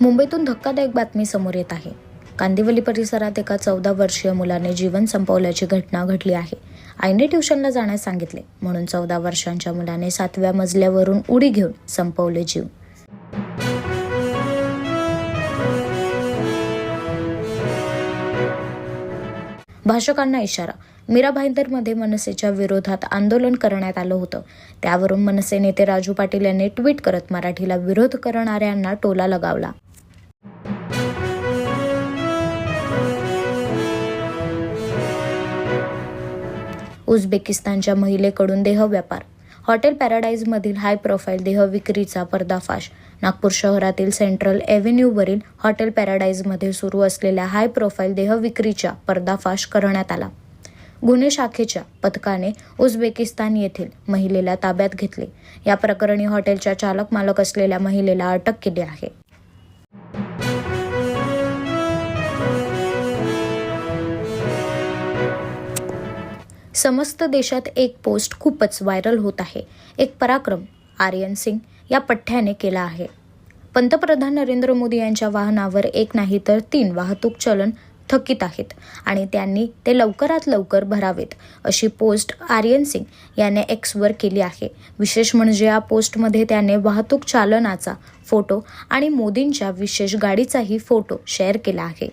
मुंबईतून धक्कादायक बातमी समोर येत आहे. कांदिवली परिसरात एका चौदा वर्षीय मुलाने जीवन संपवल्याची घटना घडली आहे. आईने ट्युशनला जाण्यास सांगितले. म्हणून चौदा वर्षांच्या मुलाने सातव्या मजल्यावरून उडी घेऊन संपवले जीव. भाषकांना इशारा. मीरा भाईंदरमध्ये मनसेच्या विरोधात आंदोलन करण्यात आलं होतं. त्यावरून मनसे नेते राजू पाटील यांनी ट्विट करत मराठीला विरोध करणाऱ्यांना टोला लगावला. उझबेकिस्तानच्या महिलेकडून देह व्यापार. हॉटेल पॅराडाईजमधील हाय प्रोफाईल देह विक्रीचा पर्दाफाश. नागपूर शहरातील सेंट्रल एव्हेन्यूवरील हॉटेल पॅराडाईजमध्ये सुरू असलेल्या हाय प्रोफाईल देह विक्रीचा पर्दाफाश करण्यात आला. गुन्हे शाखेच्या पथकाने उझबेकिस्तान येथील महिलेला ताब्यात घेतले. या प्रकरणी हॉटेलच्या चालक मालक असलेल्या महिलेला अटक केली आहे. समस्त देशात एक पोस्ट खूपच व्हायरल होत आहे. एक पराक्रम आर्यन सिंग या पठ्ठ्याने केला आहे. पंतप्रधान नरेंद्र मोदी यांच्या वाहनावर एक नाही तर तीन वाहतूक चलन थकीत आहेत आणि त्यांनी ते लवकरात लवकर भरावेत अशी पोस्ट आर्यन सिंग याने एक्सवर केली आहे. विशेष म्हणजे या पोस्टमध्ये त्याने वाहतूक चालनाचा फोटो आणि मोदींच्या विशेष गाडीचाही फोटो शेअर केला आहे.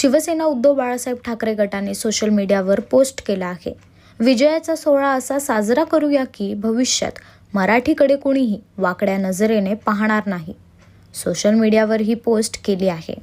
शिवसेना उद्धव बाळासाहेब ठाकरे गटाने सोशल मीडियावर पोस्ट केला आहे. विजयाचा सोहळा असा साजरा करूया की भविष्यात मराठीकडे कोणीही वाकड्या नजरेने पाहणार नाही. सोशल मीडियावर ही पोस्ट केली आहे.